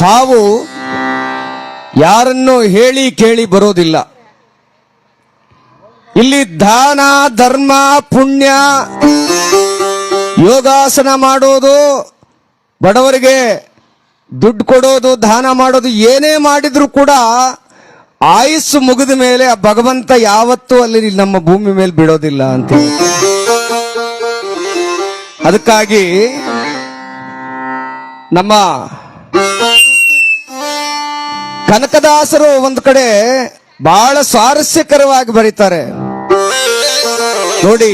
ಸಾವು ಯಾರನ್ನು ಹೇಳಿ ಕೇಳಿ ಬರೋದಿಲ್ಲ. ಇಲ್ಲಿ ದಾನ, ಧರ್ಮ, ಪುಣ್ಯ, ಯೋಗಾಸನ ಮಾಡೋದು, ಬಡವರಿಗೆ ದುಡ್ಡು ಕೊಡೋದು, ದಾನ ಮಾಡೋದು, ಏನೇ ಮಾಡಿದ್ರು ಕೂಡ ಆಯಸ್ಸು ಮುಗಿದ ಮೇಲೆ ಆ ಭಗವಂತ ಯಾವತ್ತೂ ಅಲ್ಲಿ ನಮ್ಮ ಭೂಮಿ ಮೇಲೆ ಬಿಡೋದಿಲ್ಲ ಅಂತ ಅದಕ್ಕಾಗಿ ನಮ್ಮ ಕನಕದಾಸರು ಒಂದು ಕಡೆ ಬಹಳ ಸ್ವಾರಸ್ಯಕರವಾಗಿ ಬರೀತಾರೆ. ನೋಡಿ,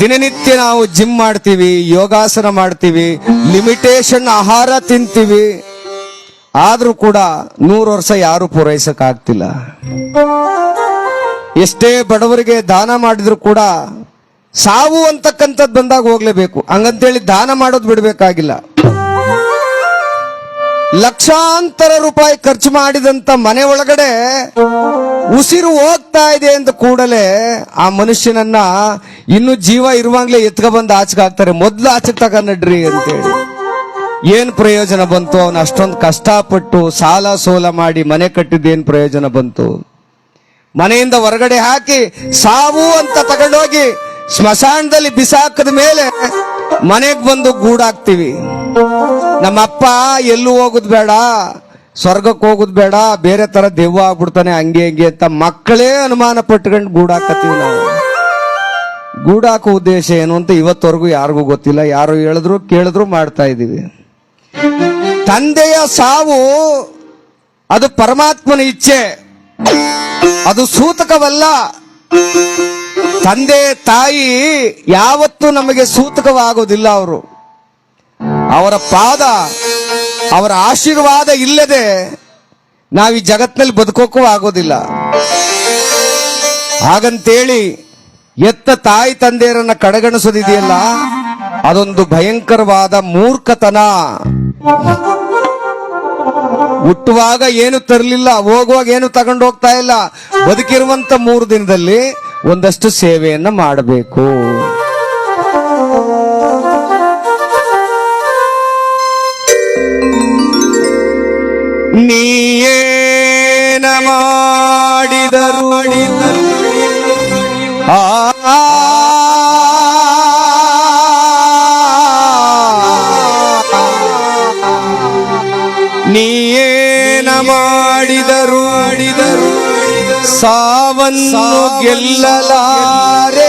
ದಿನನಿತ್ಯ ನಾವು ಜಿಮ್ ಮಾಡ್ತೀವಿ, ಯೋಗಾಸನ ಮಾಡ್ತೀವಿ ಲಿಮಿಟೇಷನ್ ಆಹಾರ ತಿಂತೀವಿ. ಆದ್ರೂ ಕೂಡ ನೂರು ವರ್ಷ ಯಾರು ಪೂರೈಸಕ್ ಆಗ್ತಿಲ್ಲ ಎಷ್ಟೇ ಬಡವರಿಗೆ ದಾನ ಮಾಡಿದ್ರು ಕೂಡ ಸಾವು ಅಂತಕ್ಕಂಥದ್ದು ಬಂದಾಗ ಹೋಗ್ಲೇಬೇಕು. ಹಂಗಂತೇಳಿ ದಾನ ಮಾಡೋದು ಬಿಡ್ಬೇಕಾಗಿಲ್ಲ. ಲಕ್ಷಾಂತರ ರೂಪಾಯಿ ಖರ್ಚು ಮಾಡಿದಂತ ಮನೆ ಒಳಗಡೆ ಉಸಿರು ಹೋಗ್ತಾ ಇದೆ ಅಂತ ಕೂಡಲೇ ಆ ಮನುಷ್ಯನನ್ನ ಇನ್ನು ಜೀವ ಇರುವಾಗ್ಲೇ ಎತ್ಕ ಬಂದು ಆಚೆಗೆ ಹಾಕ್ತಾರೆ. ಮೊದ್ಲು ಆಚೆಗೆ ತಗ ನಡ್ರಿ ಅಂತೇಳಿ. ಏನ್ ಪ್ರಯೋಜನ ಬಂತು? ಅವನು ಅಷ್ಟೊಂದು ಕಷ್ಟಪಟ್ಟು ಸಾಲ ಸೋಲ ಮಾಡಿ ಮನೆ ಕಟ್ಟಿದ್ದು ಏನ್ ಪ್ರಯೋಜನ ಬಂತು? ಮನೆಯಿಂದ ಹೊರಗಡೆ ಹಾಕಿ ಸಾವು ಅಂತ ತಗೊಂಡೋಗಿ ಸ್ಮಶಾನದಲ್ಲಿ ಬಿಸಾಕದ ಮೇಲೆ ಮನೆಗೆ ಬಂದು ಗೂಡಾಕ್ತಿವಿ. ನಮ್ಮ ಅಪ್ಪ ಎಲ್ಲೂ ಹೋಗುದು ಬೇಡ, ಸ್ವರ್ಗಕ್ಕೆ ಹೋಗುದು ಬೇಡ, ಬೇರೆ ತರ ದೆವ್ವ ಆಗ್ಬಿಡ್ತಾನೆ, ಹಂಗೆ ಹಂಗೆ ಅಂತ ಮಕ್ಕಳೇ ಅನುಮಾನ ಪಟ್ಕೊಂಡು ಗೂಡಾಕತ್ತೀವಿ ನಾವು. ಗೂಡಾಕೋ ಉದ್ದೇಶ ಏನು ಅಂತ ಇವತ್ತವರೆಗೂ ಯಾರಿಗೂ ಗೊತ್ತಿಲ್ಲ, ಯಾರು ಹೇಳಿದ್ರು, ಕೇಳಿದ್ರು ಮಾಡ್ತಾ ಇದ್ದೀವಿ. ತಂದೆಯ ಸಾವು, ಅದು ಪರಮಾತ್ಮನ ಇಚ್ಛೆ. ಅದು ಸೂತಕವಲ್ಲ. ತಂದೆ, ತಾಯಿ ಯಾವತ್ತೂ ನಮಗೆ ಸೂತಕವಾಗೋದಿಲ್ಲ ಅವರು. ಅವರ ಪಾದ, ಅವರ ಆಶೀರ್ವಾದ ಇಲ್ಲದೆ ನಾವು ಈ ಜಗತ್ತಿನಲ್ಲಿ ಬದುಕೋಕ್ಕೂ ಆಗೋದಿಲ್ಲ. ಹಾಗಂತೇಳಿ ಎತ್ತ ತಾಯಿ ತಂದೆಯರನ್ನ ಕಡೆಗಣಿಸೋದಿದೆಯಲ್ಲ, ಅದೊಂದು ಭಯಂಕರವಾದ ಮೂರ್ಖತನ. ಹುಟ್ಟುವಾಗ ಏನು ತರಲಿಲ್ಲ, ಹೋಗುವಾಗ ಏನು ತಗೊಂಡು ಹೋಗ್ತಾ ಇಲ್ಲ, ಬದುಕಿರುವಂತ ಮೂರು ದಿನದಲ್ಲಿ ಒಂದಷ್ಟು ಸೇವೆಯನ್ನ ಮಾಡಬೇಕು. ನೀಯೇನ ಮಾಡಿದರು ಆ ನೀಯೇನ ಮಾಡಿದರು ಮಾಡಿದರು ಸಾವನ್ನು ಗೆಲ್ಲಲಾರೆ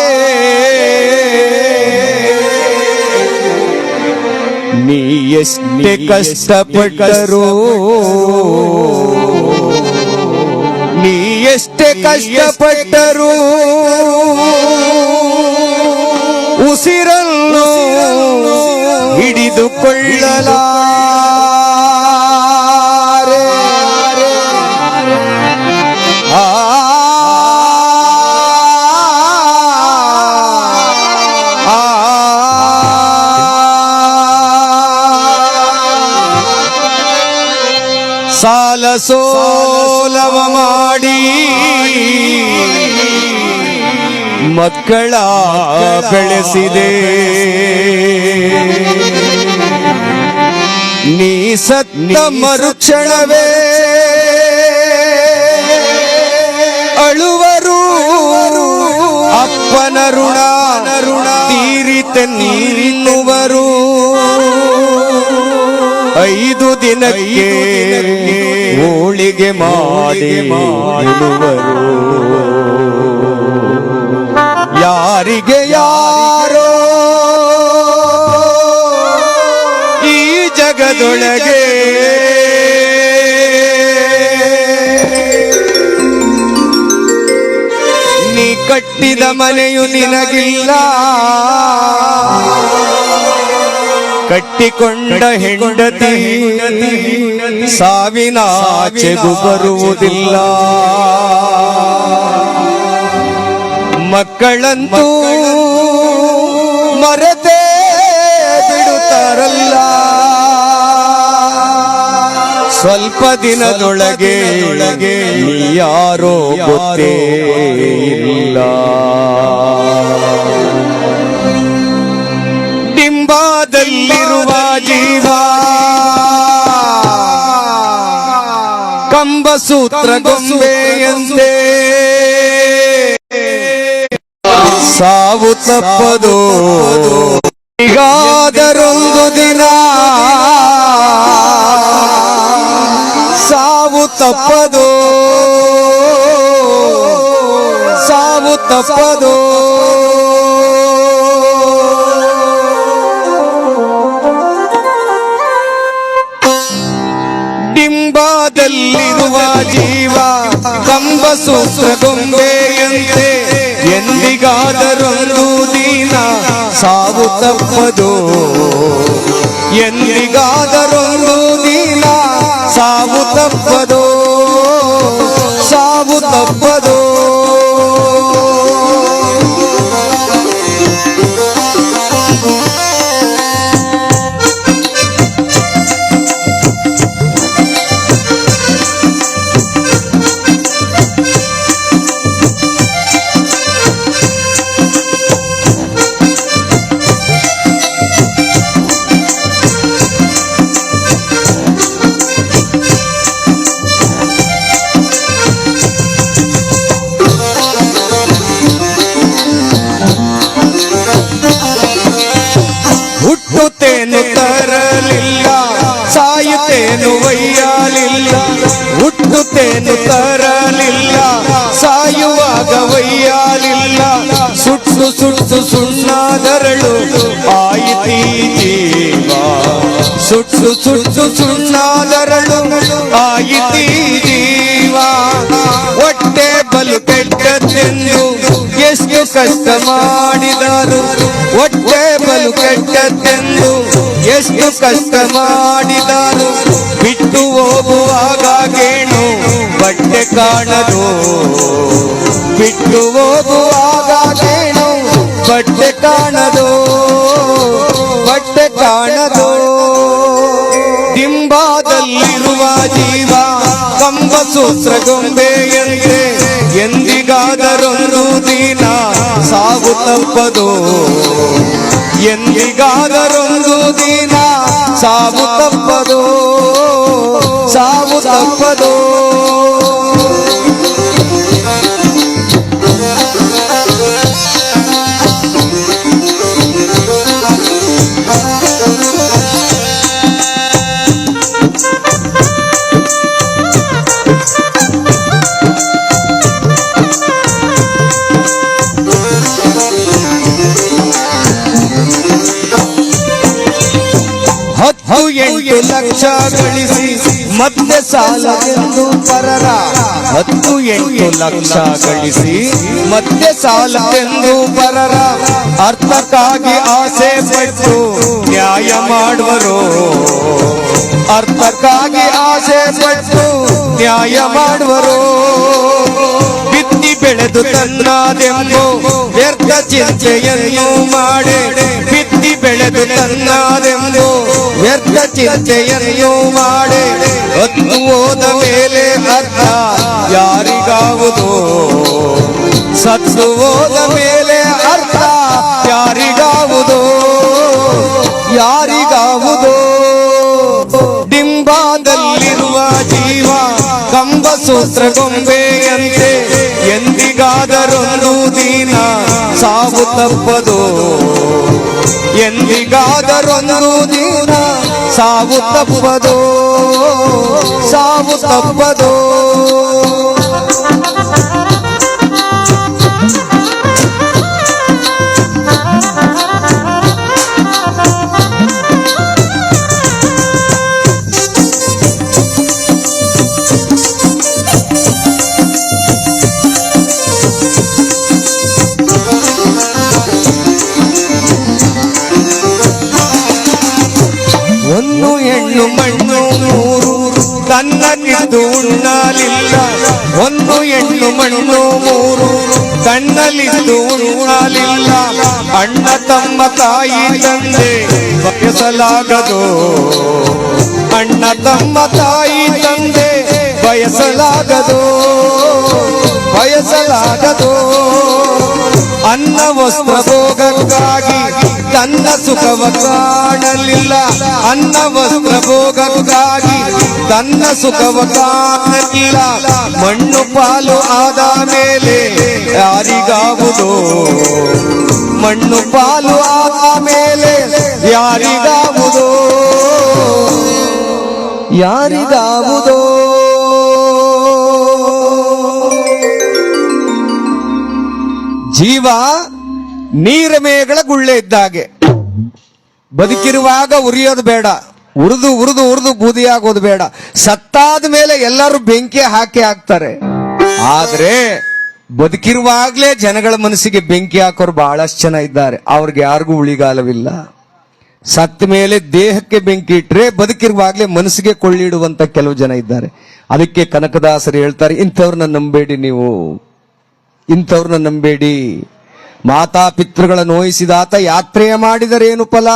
ನೀ ಎಷ್ಟೇ ಕಷ್ಟಪಟ್ಟರು ನೀ ಎಷ್ಟೇ ಕಷ್ಟಪಟ್ಟರು ಉಸಿರನ್ನು ಹಿಡಿದುಕೊಳ್ಳಲಾರೆ ಸೋಲವ ಮಾಡಿ ಮಕ್ಕಳ ಬೆಳೆಸಿದೆ. ನೀ ಸತ್ತ ಮರುಕ್ಷಣವೇ. ಅಳುವರು ಅಪ್ಪನ ಋಣ ಋಣ ತೀರಿತ ನೀರಿನ್ನುವರು ಐದು ದಿನಕ್ಕೆ ಹೋಳಿಗೆ ಮಾಡಿ ಮಾಡುವರು ಯಾರಿಗೆ ಯಾರೋ ಈ ಜಗದೊಳಗೆ ನೀ ಕಟ್ಟಿದ ಮನೆಯು ನಿನಗಿಲ್ಲ. ಕಟ್ಟಿಕೊಂಡ ಹೆಂಡತಿ ಸಾವಿನ ಆಚೆಗೂ ಬರುವುದಿಲ್ಲ ಮಕ್ಕಳಂತೂ ಮರೆತೇ ಬಿಡುತ್ತಾರಲ್ಲ. ಸ್ವಲ್ಪ ದಿನದೊಳಗೆ ಯಾರೋ ಗೊತ್ತೇ ಇಲ್ಲ. ಡಿಂಬಾದಲ್ಲಿರುವ ಜೀವ. ಕಂಬಸೂತ್ರ ಗೊಂಬೆಯಂತೆ ಸಾವು ತಪ್ಪದು. ಈಗಾದರೊಂದು ದಿನ. ಸಾವು ತಪ್ಪದು. ಸಾವು ತಪ್ಪದು. ಡಿಂಬದಲ್ಲಿರುವ ಜೀವ ಕಂಬಸೂತ್ರ ಗೊಂಬೆಯಂತೆ ಎಂದಿಗಾದರೊಂದು ದಿನ ಸಾವು ತಪ್ಪದು ಎಂದಿಗಾದರೊಂದು ದಿನ ಸಾವು ತಪ್ಪದು ಆಯಿತಿ ಜೀವ ಸುಟ್ಟು ಸುಟ್ಟು ಸುಣ್ಣಾದರಳು ಆಯಿತಿ ಜೀವ ಹೊಟ್ಟೆ ಬಲು ಕೆಟ್ಟದ್ದೆಂದು ಎಷ್ಟು ಕಷ್ಟ ಮಾಡಿದರು. ಹೊಟ್ಟೆ ಬಲು ಕೆಟ್ಟದ್ದೆಂದು ಎಷ್ಟು ಕಷ್ಟ ಮಾಡಿದರು. ಬಿಟ್ಟು ಹೋಗುವಾಗ ಗೇಣು ಬಟ್ಟೆ ಕಾಣದು. ಬಿಟ್ಟು ಹೋಗುವಾಗ ಬಟ್ಟೆ ಕಾಣದು ಬಟ್ಟೆ ಕಾಣದು. ಡಿಂಬಾದಲ್ಲಿರುವ ಜೀವ, ಕಂಬ ಸೂತ್ರ ಗೊಂಬೆಯಂತೆ ಎಂದಿಗಾದರೊಂದು ದಿನ, ಸಾವು ತಪ್ಪದು. ಎಂದಿಗಾದರೊಂದು ದಿನ, ಸಾವು ತಪ್ಪದು. ಸಾವು ತಪ್ಪದು. ಲಕ್ಷ ಗಳಿಸಿ ಮತ್ತೆ ಸಾಲವೆಂದು ಪರರ. ಹತ್ತು ಎಂಟು ಲಕ್ಷ ಗಳಿಸಿ ಮತ್ತೆ ಸಾಲವೆಂದು ಪರರ. ಅರ್ಥಕ್ಕಾಗಿ ಆಸೆ ಪಟ್ಟು ನ್ಯಾಯ ಮಾಡುವರು. ಅರ್ಥಕ್ಕಾಗಿ ಆಸೆ ಪಟ್ಟು ನ್ಯಾಯ ಮಾಡುವರು. ಬಿತ್ತಿ ಬೆಳೆದು ತನ್ನದೆಂಬು ವ್ಯರ್ಥ ಚಿಂತೆಯನ್ನು ಮಾಡಿ. ಬಿತ್ತಿ ಬೆಳೆದು ತನ್ನದೆಂಬು ವ್ಯರ್ಥ ಚಿಂತೆಯನ್ನು ಮಾಡಿ. ಹೊತ್ತು ಹೋದ ಮೇಲೆ ಅರ್ಥ ಯಾರಿಗಾವುದು ಸತ್ತು ಹೋದ ಮೇಲೆ ಅರ್ಥ ಯಾರಿಗಾವುದು ಯಾರಿಗಾವುದು ಡಿಂಬಾದಲ್ಲಿರುವ ಜೀವ ಕಂಬಸೂತ್ರ ಗೊಂಬೆಯಂತೆ ಎಂದಿಗಾದರೊಂದು ದಿನ ಸಾವು ತಪ್ಪದು. ಎಂದಿಗಾದರೊಂದು ದಿನ ಸಾವು ತಪ್ಪದು ಸಾವು ತಪ್ಪದು ತಮ್ಮ ತಾಯಿ ತಂದೆ ಬಯಸಲಾಗದು. ಅಣ್ಣ ತಮ್ಮ ತಾಯಿ ತಂದೆ ಬಯಸಲಾಗದು. ಬಯಸಲಾಗದು. ಅನ್ನ ವಸ್ತ್ರ ಸುಖವ ಕಾಣಲಿಲ್ಲ ಅನ್ನ ವಸ್ತ್ರ ಭೋಗಕ್ಕಾಗಿ ತನ್ನ ಸುಖವ ಕಾಣಲಿಲ್ಲ. ಮಣ್ಣು ಪಾಲು ಆದ ಮೇಲೆ ಯಾರಿಗಾವುದು ಮಣ್ಣು ಪಾಲು ಆದ ಮೇಲೆ ಯಾರಿಗಾವುದು ಯಾರಿಗಾವುದೋ ಜೀವ ನೀರ ಮೇಗಳ ಗುಳ್ಳೆ ಇದ್ದಾಗೆ. ಬದುಕಿರುವಾಗ ಉರಿಯೋದು ಬೇಡ. ಉರಿದು ಉರಿದು ಉರಿದು ಬೂದಿಯಾಗೋದು ಬೇಡ. ಸತ್ತಾದ ಮೇಲೆ ಎಲ್ಲರೂ ಬೆಂಕಿ ಹಾಕಿ ಹಾಕ್ತಾರೆ. ಆದ್ರೆ ಬದುಕಿರುವಾಗ್ಲೇ ಜನಗಳ ಮನಸ್ಸಿಗೆ ಬೆಂಕಿ ಹಾಕೋರು ಬಹಳಷ್ಟು ಜನ ಇದ್ದಾರೆ. ಅವ್ರಿಗೆ ಯಾರಿಗೂ ಉಳಿಗಾಲವಿಲ್ಲ. ಸತ್ತ ಮೇಲೆ ದೇಹಕ್ಕೆ ಬೆಂಕಿ ಇಟ್ರೆ ಬದುಕಿರುವಾಗ್ಲೇ ಮನಸ್ಸಿಗೆ ಕೊಳ್ಳಿಡುವಂತ ಕೆಲವು ಜನ ಇದ್ದಾರೆ. ಅದಕ್ಕೆ ಕನಕದಾಸರು ಹೇಳ್ತಾರೆ, ಇಂಥವ್ರನ್ನ ನಂಬೇಡಿ ನೀವು. ಇಂಥವ್ರನ್ನ ನಂಬೇಡಿ. ಮಾತಾ ಪಿತೃಗಳ ನೋಯಿಸಿದಾತ ಯಾತ್ರೆಯ ಮಾಡಿದರೇನು ಫಲ?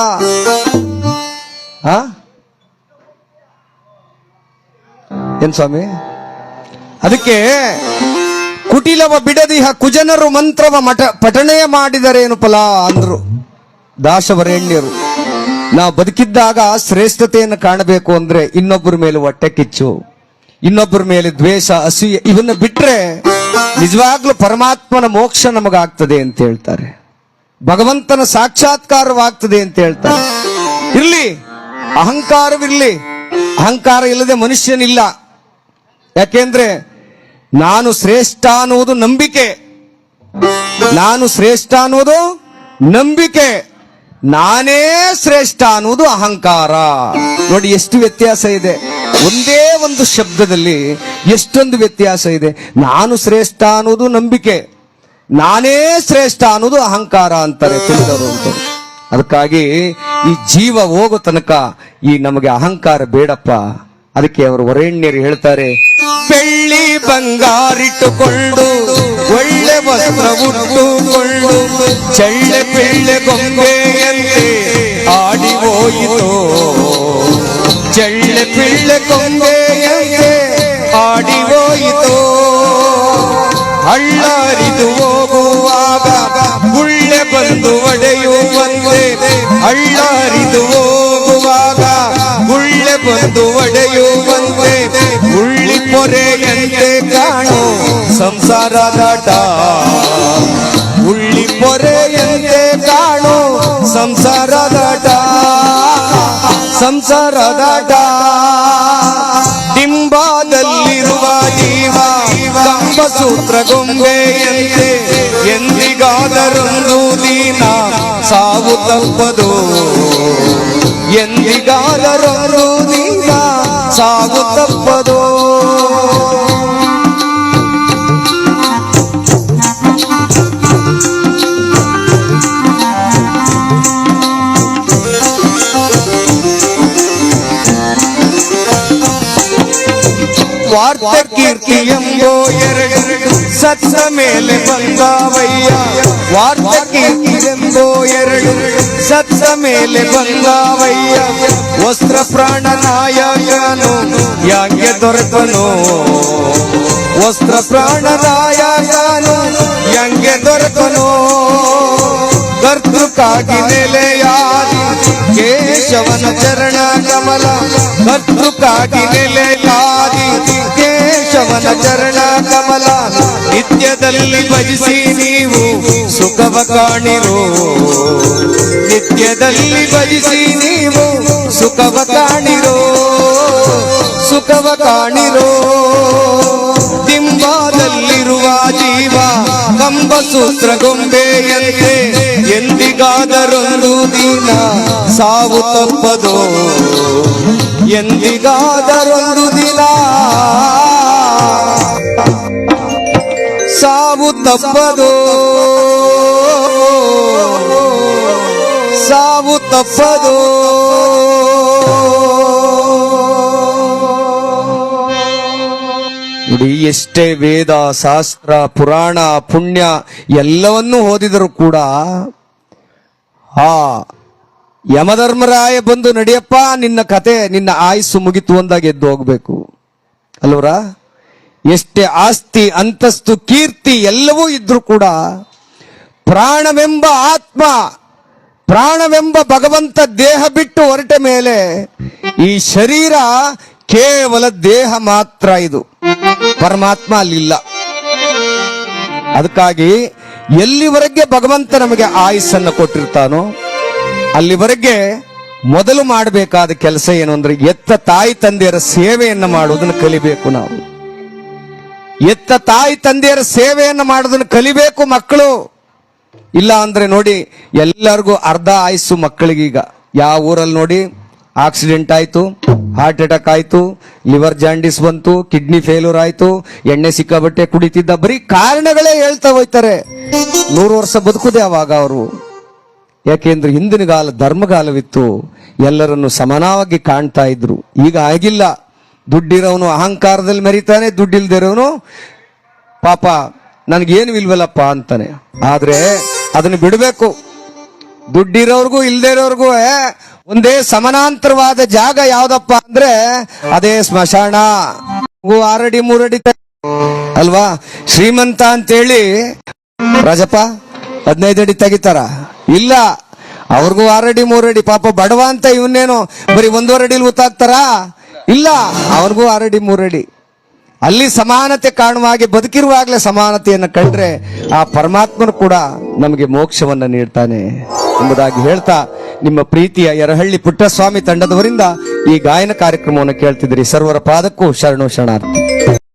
ಏನ್ ಸ್ವಾಮಿ? ಅದಕ್ಕೆ ಕುಟಿಲವ ಬಿಡದಿಹ ಕುಜನರು ಮಂತ್ರವ ಮಠ ಪಠಣೆಯ ಮಾಡಿದರೇನು ಫಲ ಅಂದ್ರು ದಾಸವರೇಣ್ಯರು ನಾವು ಬದುಕಿದ್ದಾಗ ಶ್ರೇಷ್ಠತೆಯನ್ನು ಕಾಣಬೇಕು ಅಂದ್ರೆ ಇನ್ನೊಬ್ಬರ ಮೇಲೆ ಹೊಟ್ಟೆ ಕಿಚ್ಚು. ಇನ್ನೊಬ್ಬರ ಮೇಲೆ ದ್ವೇಷ, ಅಸೂಯೆ, ಇವನ್ನ ಬಿಟ್ರೆ ನಿಜವಾಗ್ಲೂ ಪರಮಾತ್ಮನ ಮೋಕ್ಷ ನಮಗಾಗ್ತದೆ ಅಂತ ಹೇಳ್ತಾರೆ. ಭಗವಂತನ ಸಾಕ್ಷಾತ್ಕಾರವಾಗ್ತದೆ ಅಂತ ಹೇಳ್ತಾರೆ. ಇರ್ಲಿ, ಅಹಂಕಾರವಿರ್ಲಿ. ಅಹಂಕಾರ ಇಲ್ಲದೆ ಮನುಷ್ಯನಿಲ್ಲ. ಯಾಕೆಂದ್ರೆ ನಾನು ಶ್ರೇಷ್ಠ ಅನ್ನುವುದು ನಂಬಿಕೆ. ನಾನು ಶ್ರೇಷ್ಠ ಅನ್ನೋದು ನಂಬಿಕೆ. ನಾನೇ ಶ್ರೇಷ್ಠ ಅನ್ನುವುದು ಅಹಂಕಾರ. ನೋಡಿ, ಎಷ್ಟು ವ್ಯತ್ಯಾಸ ಇದೆ. ಒಂದೇ ಒಂದು ಶಬ್ದದಲ್ಲಿ ಎಷ್ಟೊಂದು ವ್ಯತ್ಯಾಸ ಇದೆ. ನಾನು ಶ್ರೇಷ್ಠ ಅನ್ನೋದು ನಂಬಿಕೆ. ನಾನೇ ಶ್ರೇಷ್ಠ ಅನ್ನೋದು ಅಹಂಕಾರ ಅಂತಾರೆ ತಿಳಿದವರು ಅಂತ. ಅದಕ್ಕಾಗಿ ಈ ಜೀವ ಹೋಗೋ ತನಕ ಈ ನಮಗೆ ಅಹಂಕಾರ ಬೇಡಪ್ಪ. ಅದಕ್ಕೆ ಅವರು ವರೇಣ್ಯರು ಹೇಳ್ತಾರೆ, ಬೆಳ್ಳಿ ಬಂಗಾರಿಟ್ಟುಕೊಂಡು, ಒಳ್ಳೆ ವಸ್ತ್ರ ಉಟ್ಟುಕೊಂಡು, ಚಳ್ಳೆ ಬೆಳ್ಳೆ ಗೊಂಬೆಯಂತೆ ಆಡಿ ಹೋಯಿತು. ಚಳ್ಳೆ ಪಿಳ್ಳೆ ಕೊಂಗೆಯಂತೆ ಆಡಿ ಹೋಯಿತು. ಹಳ್ಳರಿದು ಹೋಗುವಾಗ ಗುಳ್ಳೆ ಬಂದು ಒಡೆಯುವಂತೆ. ಹಳ್ಳರಿದು ಹೋಗುವಾಗ ಗುಳ್ಳೆ ಬಂದು ಒಡೆಯುವಂತೆ. ಉಳ್ಳಿ ಪೊರೆಯಂತೆ ಕಾಣು ಸಂಸಾರದಾಟ ಉಳ್ಳಿ ಪೊರೆಯಂತೆ ಕಾಣು ಸಂಸಾರದಾಟ ಸಂಸಾರದಾಟ ಡಿಂಬಾದಲ್ಲಿರುವ ಜೀವ ಕಂಬಸೂತ್ರ ಗೊಂಬೆಯಂತೆ ಎಂದಿಗಾದರೊಂದು ದಿನ ಸಾವು ತಪ್ಪದು. ಎಂದಿಗಾದರೊಂದು ದಿನ ಸಾವು ತಪ್ಪದು. ವಾರ್ತ ಕೀರ್ತಿ ಎಂಬೋ ಎರಡು ಸತ್ತ ಮೇಲೆ ಬಂದಾವಯ್ಯ ವಾರ್ತ ಕೀರ್ತಿ ಎಂಬೋ ಎರಡು ಸತ್ತ ಮೇಲೆ ಬಂದಾವಯ್ಯ ವಸ್ತ್ರ ಪ್ರಾಣ ನಾಯಕನು, ಯಾಕೆ ದೊರೆತನು. ವಸ್ತ್ರ ಪ್ರಾಣ ನಾಯಕನು ಯಂಗೆ ದೊರೆತನು. ಕರ್ತೃಕಾಗಿ ನೆಲೆಯಾದಿ ಕೇಶವನ ಚರಣ ಕಮಲ, ಕರ್ತೃಕಾಗಿ ನೆಲೆಯಾದಿ ಕೇಶವನ ಚರಣ ಕಮಲ ನಿತ್ಯದಲ್ಲಿ ಭಜಿಸಿ ನೀವು ಸುಖವ ಕಾಣಿರೋ. ನಿತ್ಯದಲ್ಲಿ ಭಜಿಸಿ ನೀವು ಸುಖವ ಕಾಣಿರೋ. ಸುಖವ ಕಾಣಿರೋ. ದಿಂಬಾದಲ್ಲಿರುವ ಜೀವ ಕಂಬ ಸೂತ್ರ ಗೊಂಬೆಯಂತೆ ಎಂದಿಗಾದರೊಂದು ದಿನ ಸಾವು ತಪ್ಪದೋ. ಎಂದಿಗಾದರೊಂದು ದಿನ ತಪ್ಪದು. ಸಾವು ತಪ್ಪದು. ನೋಡಿ ಎಷ್ಟೇ ವೇದ, ಶಾಸ್ತ್ರ, ಪುರಾಣ, ಪುಣ್ಯ ಎಲ್ಲವನ್ನೂ ಓದಿದರೂ ಕೂಡ ಆ ಯಮಧರ್ಮರಾಯ ಬಂದು ನಡಿಯಪ್ಪ, ನಿನ್ನ ಕತೆ, ನಿನ್ನ ಆಯಸ್ಸು ಮುಗಿತು ಅಂದಾಗ ಎದ್ದು ಹೋಗ್ಬೇಕು. ಅಲ್ವರ ಎಷ್ಟೇ ಆಸ್ತಿ, ಅಂತಸ್ತು, ಕೀರ್ತಿ ಎಲ್ಲವೂ ಇದ್ರೂ ಕೂಡ ಪ್ರಾಣವೆಂಬ ಆತ್ಮ, ಪ್ರಾಣವೆಂಬ ಭಗವಂತ ದೇಹ ಬಿಟ್ಟು ಹೊರಟ ಮೇಲೆ ಈ ಶರೀರ ಕೇವಲ ದೇಹ ಮಾತ್ರ ಇದು. ಪರಮಾತ್ಮ ಅಲ್ಲಿಲ್ಲ. ಅದಕ್ಕಾಗಿ ಎಲ್ಲಿವರೆಗೆ ಭಗವಂತ ನಮಗೆ ಆಯುಸ್ಸನ್ನು ಕೊಟ್ಟಿರ್ತಾನೋ, ಅಲ್ಲಿವರೆಗೆ ಮೊದಲು ಮಾಡಬೇಕಾದ ಕೆಲಸ ಏನು ಅಂದ್ರೆ ಎತ್ತ ತಾಯಿ ತಂದೆಯರ ಸೇವೆಯನ್ನು ಮಾಡುವುದನ್ನು ಕಲಿಬೇಕು ನಾವು. ಎತ್ತ ತಾಯಿ ತಂದೆಯರ ಸೇವೆಯನ್ನು ಮಾಡೋದನ್ನು ಕಲಿಬೇಕು ಮಕ್ಕಳು. ಇಲ್ಲ ಅಂದ್ರೆ ನೋಡಿ, ಎಲ್ಲರಿಗೂ ಅರ್ಧ ಆಯಸ್ಸು ಮಕ್ಕಳಿಗೀಗ ಯಾವ ಊರಲ್ಲಿ ನೋಡಿ, ಆಕ್ಸಿಡೆಂಟ್ ಆಯಿತು, ಹಾರ್ಟ್ ಅಟ್ಯಾಕ್ ಆಯಿತು, ಲಿವರ್ ಜಾಂಡಿಸ್ ಬಂತು, ಕಿಡ್ನಿ ಫೇಲ್ಯೂರ್ ಆಯಿತು, ಎಣ್ಣೆ ಸಿಕ್ಕಾಬಟ್ಟೆ ಕುಡಿತಿದ್ದ, ಬರೀ ಕಾರಣಗಳೇ ಹೇಳ್ತಾ ಹೋಯ್ತಾರೆ. ನೂರು ವರ್ಷ ಬದುಕುದೇ ಅವಾಗ ಅವರು. ಯಾಕೆಂದ್ರೆ ಹಿಂದಿನ ಕಾಲ ಧರ್ಮಗಾಲವಿತ್ತು ಎಲ್ಲರನ್ನು ಸಮಾನವಾಗಿ ಕಾಣ್ತಾ ಇದ್ರು. ಈಗ ಆಗಿಲ್ಲ ದುಡ್ಡಿರೋನು ಅಹಂಕಾರದಲ್ಲಿ ಮೆರಿತಾನೆ ದುಡ್ಡಿಲ್ದಿರೋನು ಪಾಪ ನನಗೇನು ಇಲ್ವಲ್ಲಪ್ಪ ಅಂತಾನೆ. ಆದರೆ ಅದನ್ನು ಬಿಡಬೇಕು. ದುಡ್ಡಿರೋರ್ಗೂ ಇಲ್ದೇ ಇರೋರ್ಗೂ ಒಂದೇ ಸಮಾನಾಂತರವಾದ ಜಾಗ ಯಾವ್ದಪ್ಪ ಅಂದ್ರೆ ಅದೇ ಸ್ಮಶಾನ. ಆರಡಿ, ಮೂರಡಿ ಅಲ್ವಾ? ಶ್ರೀಮಂತ ಅಂತೇಳಿ ರಾಜಪ್ಪ, ಹದಿನೈದು ಅಡಿ ತೆಗಿತಾರ. ಇಲ್ಲ, ಅವ್ರಿಗೂ ಆರಡಿ, ಮೂರಡಿ, ಪಾಪ ಬಡವ ಅಂತ ಇವನ್ನೇನು ಬರೀ ಒಂದೂವರೆ ಅಡಿಲಿ ಗೊತ್ತಾಗ್ತಾರ ಇಲ್ಲ, ಅವ್ರಿಗೂ ಆರಡಿ ಮೂರಡಿ ಅಲ್ಲಿ ಸಮಾನತೆ ಕಾಣುವ ಹಾಗೆ ಬದುಕಿರುವಾಗಲೇ ಸಮಾನತೆಯನ್ನು ಕಂಡ್ರೆ ಆ ಪರಮಾತ್ಮನು ಕೂಡ ನಮಗೆ ಮೋಕ್ಷವನ್ನ ನೀಡ್ತಾನೆ ಎಂಬುದಾಗಿ ಹೇಳ್ತಾ ನಿಮ್ಮ ಪ್ರೀತಿಯ ಯರಹಳ್ಳಿ ಪುಟ್ಟಸ್ವಾಮಿ ತಂಡದವರಿಂದ ಈ ಗಾಯನ ಕಾರ್ಯಕ್ರಮವನ್ನು ಕೇಳ್ತಿದ್ರಿ ಸರ್ವರ ಪಾದಕ್ಕೂ ಶರಣು ಶರಣಾರ್ಥಿ.